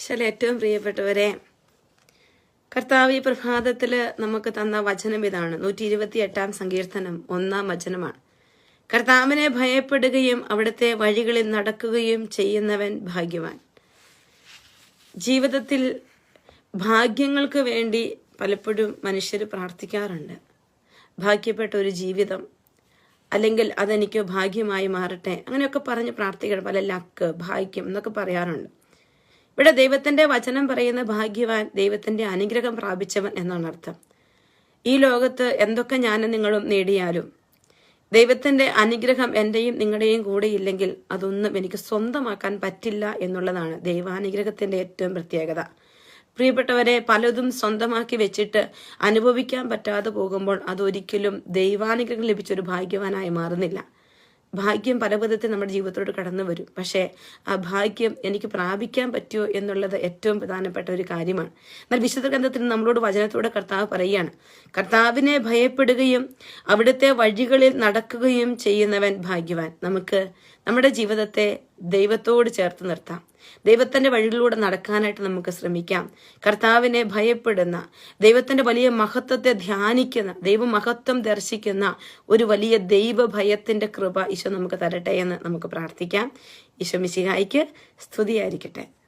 ഈശോയിലെ ഏറ്റവും പ്രിയപ്പെട്ടവരെ കർത്താവ് ഈ പ്രഭാതത്തിൽ നമുക്ക് തന്ന വചനം ഇതാണ്. നൂറ്റി ഇരുപത്തി എട്ടാം സങ്കീർത്തനം ഒന്നാം വചനമാണ്. കർത്താവിനെ ഭയപ്പെടുകയും അവിടുത്തെ വഴികളിൽ നടക്കുകയും ചെയ്യുന്നവൻ ഭാഗ്യവാൻ. ജീവിതത്തിൽ ഭാഗ്യങ്ങൾക്ക് വേണ്ടി പലപ്പോഴും മനുഷ്യർ പ്രാർത്ഥിക്കാറുണ്ട്. ഭാഗ്യപ്പെട്ട ഒരു ജീവിതം അല്ലെങ്കിൽ അതെനിക്ക് ഭാഗ്യമായി മാറട്ടെ അങ്ങനെയൊക്കെ പറഞ്ഞ് പ്രാർത്ഥിക്കണം പല ലക്ക് ഭാഗ്യം എന്നൊക്കെ പറയാറുണ്ട്. ഇവിടെ ദൈവത്തിന്റെ വചനം പറയുന്ന ഭാഗ്യവാൻ ദൈവത്തിന്റെ അനുഗ്രഹം പ്രാപിച്ചവൻ എന്നാണ് അർത്ഥം. ഈ ലോകത്ത് എന്തൊക്കെ ഞാനും നിങ്ങളും നേടിയാലും ദൈവത്തിന്റെ അനുഗ്രഹം എന്റെയും നിങ്ങളുടെയും കൂടെ ഇല്ലെങ്കിൽ അതൊന്നും എനിക്ക് സ്വന്തമാക്കാൻ പറ്റില്ല എന്നുള്ളതാണ് ദൈവാനുഗ്രഹത്തിന്റെ ഏറ്റവും പ്രത്യേകത. പ്രിയപ്പെട്ടവരെ പലതും സ്വന്തമാക്കി വെച്ചിട്ട് അനുഭവിക്കാൻ പറ്റാതെ പോകുമ്പോൾ അതൊരിക്കലും ദൈവാനുഗ്രഹം ലഭിച്ചൊരു ഭാഗ്യവാനായി മാറുന്നില്ല. ഭാഗ്യം പല വിധത്തിൽ നമ്മുടെ ജീവിതത്തോട് കടന്നു വരും. പക്ഷേ ആ ഭാഗ്യം എനിക്ക് പ്രാപിക്കാൻ പറ്റുമോ എന്നുള്ളത് ഏറ്റവും പ്രധാനപ്പെട്ട ഒരു കാര്യമാണ്. എന്നാൽ വിശുദ്ധ ഗ്രന്ഥത്തിൽ നമ്മളോട് വചനത്തോടെ കർത്താവ് പറയുകയാണ് കർത്താവിനെ ഭയപ്പെടുകയും അവിടുത്തെ വഴികളിൽ നടക്കുകയും ചെയ്യുന്നവൻ ഭാഗ്യവാൻ. നമുക്ക് നമ്മുടെ ജീവിതത്തെ ദൈവത്തോട് ചേർത്ത് നിർത്താം. ദൈവത്തിന്റെ വഴികളിലൂടെ നടക്കാനായിട്ട് നമുക്ക് ശ്രമിക്കാം. കർത്താവിനെ ഭയപ്പെടുന്ന ദൈവത്തിന്റെ വലിയ മഹത്വത്തെ ധ്യാനിക്കുന്ന ദൈവമഹത്വം ദർശിക്കുന്ന ഒരു വലിയ ദൈവഭയത്തിന്റെ കൃപ ഈശോ നമുക്ക് തരട്ടെ എന്ന് നമുക്ക് പ്രാർത്ഥിക്കാം. ഈശോ മിശിഹായിക്ക് സ്തുതിയായിരിക്കട്ടെ.